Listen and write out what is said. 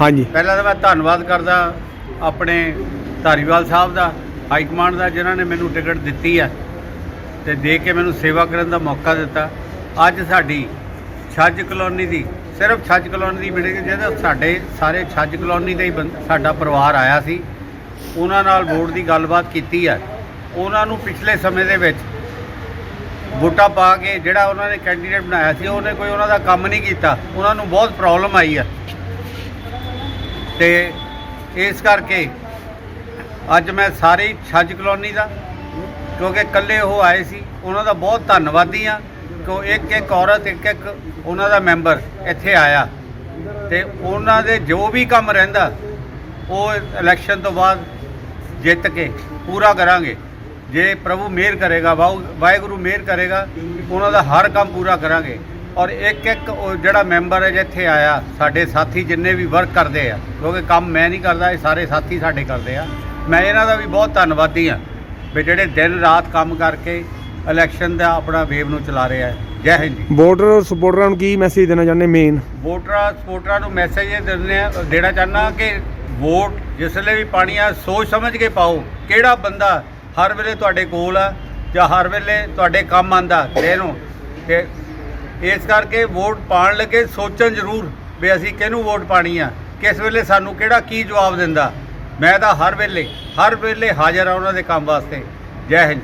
ਹਾਂਜੀ। ਪਹਿਲਾਂ ਤਾਂ ਮੈਂ ਧੰਨਵਾਦ ਕਰਦਾ ਆਪਣੇ ਧਾਰੀਵਾਲ ਸਾਹਿਬ ਦਾ, ਹਾਈ ਕਮਾਂਡ ਦਾ, ਜਿਨ੍ਹਾਂ ਨੇ ਮੈਨੂੰ ਟਿਕਟ ਦਿੱਤੀ ਹੈ ਤੇ ਦੇ ਕੇ ਮੈਨੂੰ ਸੇਵਾ ਕਰਨ ਦਾ ਮੌਕਾ ਦਿੱਤਾ। ਅੱਜ ਸਾਡੀ ਛੱਜ ਕਲੋਨੀ ਦੀ, ਸਿਰਫ ਛੱਜ ਕਲੋਨੀ ਦੀ ਮੀਟਿੰਗ ਜਿਹਦੇ ਸਾਡੇ ਸਾਰੇ ਛੱਜ ਕਲੋਨੀ ਦਾ ਹੀ ਬੰ- ਸਾਡਾ ਪਰਿਵਾਰ ਆਇਆ ਸੀ। ਉਹਨਾਂ ਨਾਲ ਵੋਟ ਦੀ ਗੱਲਬਾਤ ਕੀਤੀ ਹੈ ਉਹਨਾਂ ਨੂੰ ਪਿਛਲੇ ਸਮੇਂ ਦੇ ਵਿੱਚ ਵੋਟਾਂ ਪਾ ਕੇ ਜਿਹੜਾ ਉਹਨਾਂ ਨੇ ਕੈਂਡੀਡੇਟ ਬਣਾਇਆ ਸੀ, ਉਹਨੇ ਕੋਈ ਉਹਨਾਂ ਦਾ ਕੰਮ ਨਹੀਂ ਕੀਤਾ। ਉਹਨਾਂ ਨੂੰ ਬਹੁਤ ਪ੍ਰੋਬਲਮ ਆਈ ਹੈ ਤੇ ਇਸ ਕਰਕੇ ਅੱਜ ਮੈਂ ਸਾਰੇ ਛੱਜ ਕਲੋਨੀ ਦਾ, ਕਿਉਂਕਿ ਇਕੱਲੇ ਉਹ ਆਏ ਸੀ, ਉਹਨਾਂ ਦਾ ਬਹੁਤ ਧੰਨਵਾਦੀ ਆ ਕਿ ਇੱਕ ਇੱਕ ਔਰਤ, ਇੱਕ ਇੱਕ ਉਹਨਾਂ ਦਾ ਮੈਂਬਰ ਇੱਥੇ ਆਇਆ। ਤੇ ਉਹਨਾਂ ਦੇ ਜੋ ਵੀ ਕੰਮ ਰਹਿੰਦਾ, ਉਹ ਇਲੈਕਸ਼ਨ ਤੋਂ ਬਾਅਦ ਜਿੱਤ ਕੇ ਪੂਰਾ ਕਰਾਂਗੇ। ਜੇ ਪ੍ਰਭੂ ਮਿਹਰ ਕਰੇਗਾ ਵਾਹਿ- ਵਾਹਿਗੁਰੂ ਮਿਹਰ ਕਰੇਗਾ, ਉਹਨਾਂ ਦਾ ਹਰ ਕੰਮ ਪੂਰਾ ਕਰਾਂਗੇ। ਔਰ ਇੱਕ ਇੱਕ ਉਹ ਜਿਹੜਾ ਮੈਂਬਰ ਹੈ ਜਿੱਥੇ ਆਇਆ ਸਾਡੇ ਸਾਥੀ ਜਿੰਨੇ ਵੀ ਵਰਕ ਕਰਦੇ ਆ ਕਿਉਂਕਿ ਕੰਮ ਮੈਂ ਨਹੀਂ ਕਰਦਾ ਇਹ ਸਾਰੇ ਸਾਥੀ ਸਾਡੇ ਕਰਦੇ ਆ। ਮੈਂ ਇਹਨਾਂ ਦਾ ਵੀ ਬਹੁਤ ਧੰਨਵਾਦੀ ਆ ਵੀ ਜਿਹੜੇ ਦਿਨ ਰਾਤ ਕੰਮ ਕਰਕੇ ਇਲੈਕਸ਼ਨ ਦਾ ਆਪਣਾ ਵੇਵ ਨੂੰ ਚਲਾ ਰਹੇ ਆ ਜੈ ਹਿੰਦ ਜੀ। ਵੋਟਰ ਸਪੋਰਟਰਾਂ ਨੂੰ ਕੀ ਮੈਸੇਜ ਦੇਣਾ ਚਾਹੁੰਦੇ ਮੇਨ ਵੋਟਰਾਂ ਸਪੋਰਟਰਾਂ ਨੂੰ ਮੈਸੇਜ ਇਹ ਦਿੰਦੇ ਆ ਦੇਣਾ ਚਾਹੁੰਦਾ ਕਿ ਵੋਟ ਜਿਸ ਵੇਲੇ ਵੀ ਪਾਣੀ ਆ ਸੋਚ ਸਮਝ ਕੇ ਪਾਓ ਕਿਹੜਾ ਬੰਦਾ ਹਰ ਵੇਲੇ ਤੁਹਾਡੇ ਕੋਲ ਆ ਜਾਂ ਹਰ ਵੇਲੇ ਤੁਹਾਡੇ ਕੰਮ ਆਂਦਾ ਤੇ ਇਹਨੂੰ ਤੇ ਇਸ ਕਰਕੇ ਵੋਟ ਪਾਣ ਲੱਗੇ ਸੋਚਣ ਜ਼ਰੂਰ ਵੀ ਅਸੀਂ ਕਿਹਨੂੰ ਵੋਟ ਪਾਣੀ ਆ, ਕਿਸ ਵੇਲੇ ਸਾਨੂੰ ਕਿਹੜਾ ਕੀ ਜਵਾਬ ਦਿੰਦਾ। ਮੈਂ ਤਾਂ ਹਰ ਵੇਲੇ ਹਰ ਵੇਲੇ ਹਾਜ਼ਰ ਆ ਉਹਨਾਂ ਦੇ ਕੰਮ ਵਾਸਤੇ। ਜੈ ਹਿੰਦ।